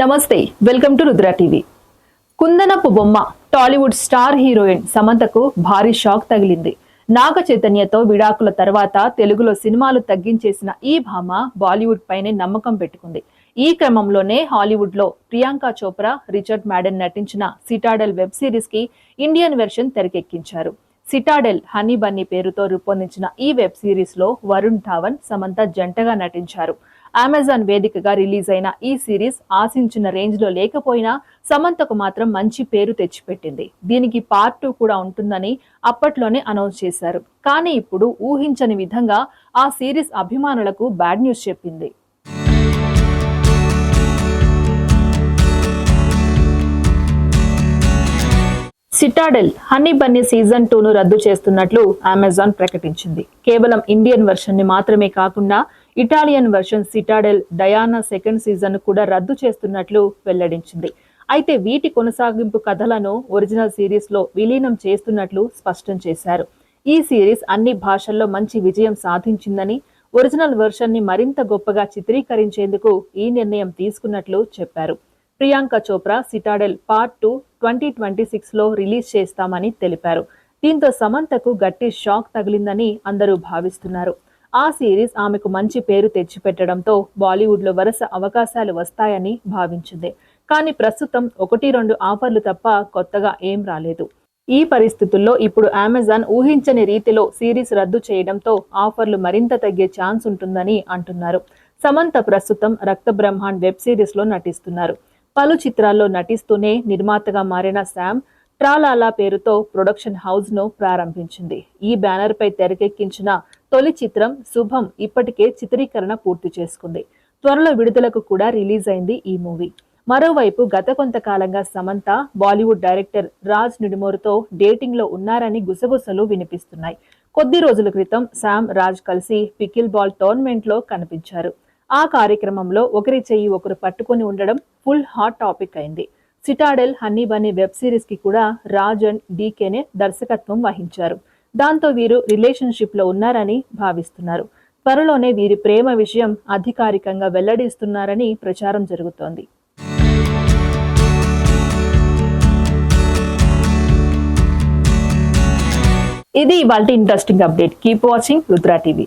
నమస్తే welcome to Rudra TV. కుందనపు బొమ్మ టాలీవుడ్ స్టార్ హీరోయిన్ సమంతకు భారీ షాక్ తగిలింది. నాగ చైతన్యతో విడాకుల తర్వాత తెలుగులో సినిమాలు తగ్గించేసిన ఈ భామ బాలీవుడ్ పైనే నమ్మకం పెట్టుకుంది. ఈ క్రమంలోనే హాలీవుడ్లో ప్రియాంక చోప్రా రిచర్డ్ మ్యాడెన్ నటించిన సిటాడెల్ వెబ్ సిరీస్కి ఇండియన్ వెర్షన్ తెరకెక్కించారు. సిటాడెల్ హనీ బన్నీ పేరుతో రూపొందించిన ఈ వెబ్ సిరీస్లో వరుణ్ ధావన్ సమంత జంటగా నటించారు. అమెజాన్ వేదికగా రిలీజ్ అయిన ఈ సిరీస్ ఆశించిన రేంజ్లో లేకపోయినా సమంతకు మాత్రం మంచి పేరు తెచ్చిపెట్టింది. దీనికి పార్ట్ టూ కూడా ఉంటుందని అప్పట్లోనే అనౌన్స్ చేశారు. కానీ ఇప్పుడు ఊహించని విధంగా ఆ సిరీస్ అభిమానులకు బ్యాడ్ న్యూస్ చెప్పింది. సిటాడెల్ హనీ బన్నీ సీజన్ టూను రద్దు చేస్తున్నట్లు అమెజాన్ ప్రకటించింది. కేవలం ఇండియన్ వెర్షన్ని మాత్రమే కాకుండా Italian version Citadel Diana second season కూడా రద్దు చేస్తున్నట్లు వెల్లడించింది. అయితే వీటి కొనసాగింపు కథలను ఒరిజినల్ సిరీస్లో విలీనం చేస్తున్నట్లు స్పష్టం చేశారు. ఈ సిరీస్ అన్ని భాషల్లో మంచి విజయం సాధించిందని ఒరిజినల్ వెర్షన్ని మరింత గొప్పగా చిత్రీకరించేందుకు ఈ నిర్ణయం తీసుకున్నట్లు చెప్పారు. Priyanka Chopra Citadel part two twenty twenty సిక్స్లో రిలీజ్ చేస్తామని తెలిపారు. దీంతో సమంతకు గట్టి షాక్ తగిలిందని అందరూ భావిస్తున్నారు. ఆ సిరీస్ ఆమెకు మంచి పేరు తెచ్చిపెట్టడంతో బాలీవుడ్లో వరుస అవకాశాలు వస్తాయని భావించింది. కానీ ప్రస్తుతం ఒకటి రెండు ఆఫర్లు తప్ప కొత్తగా ఏం రాలేదు. ఈ పరిస్థితుల్లో ఇప్పుడు అమెజాన్ ఊహించని రీతిలో సిరీస్ రద్దు చేయడంతో ఆఫర్లు మరింత తగ్గే ఛాన్స్ ఉంటుందని అంటున్నారు. సమంత ప్రస్తుతం రక్త బ్రహ్మాండ్ వెబ్ సిరీస్లో నటిస్తున్నారు. పలు చిత్రాల్లో నటిస్తూనే నిర్మాతగా మారిన శామ్ ట్రాలాలా పేరుతో ప్రొడక్షన్ హౌస్ను ప్రారంభించింది. ఈ బ్యానర్ పై తెరకెక్కించిన తొలి చిత్రం శుభం ఇప్పటికే చిత్రీకరణ పూర్తి చేసుకుంది. త్వరలో విడుదలకు కూడా రిలీజ్ అయింది ఈ మూవీ. మరోవైపు గత కొంతకాలంగా సమంత బాలీవుడ్ డైరెక్టర్ రాజ్ నిడుమోర్తో డేటింగ్లో ఉన్నారని గుసగుసలు వినిపిస్తున్నాయి. కొద్ది రోజుల క్రితం శామ్ రాజ్ కలిసి పికిల్ బాల్ టోర్నమెంట్లో కనిపించారు. ఆ కార్యక్రమంలో ఒకరి చెయ్యి ఒకరు పట్టుకొని ఉండడం ఫుల్ హాట్ టాపిక్ అయింది. సిటాడెల్ హనీ బనీ వెబ్ సిరీస్కి కూడా రాజ్ అండ్ డీకేనే దర్శకత్వం వహించారు. దాంతో వీరు రిలేషన్షిప్లో ఉన్నారని భావిస్తున్నారు. త్వరలోనే వీరి ప్రేమ విషయం అధికారికంగా వెల్లడిస్తున్నారని ప్రచారం జరుగుతోంది. ఇది ఇవాళ interesting update keep watching Rudra TV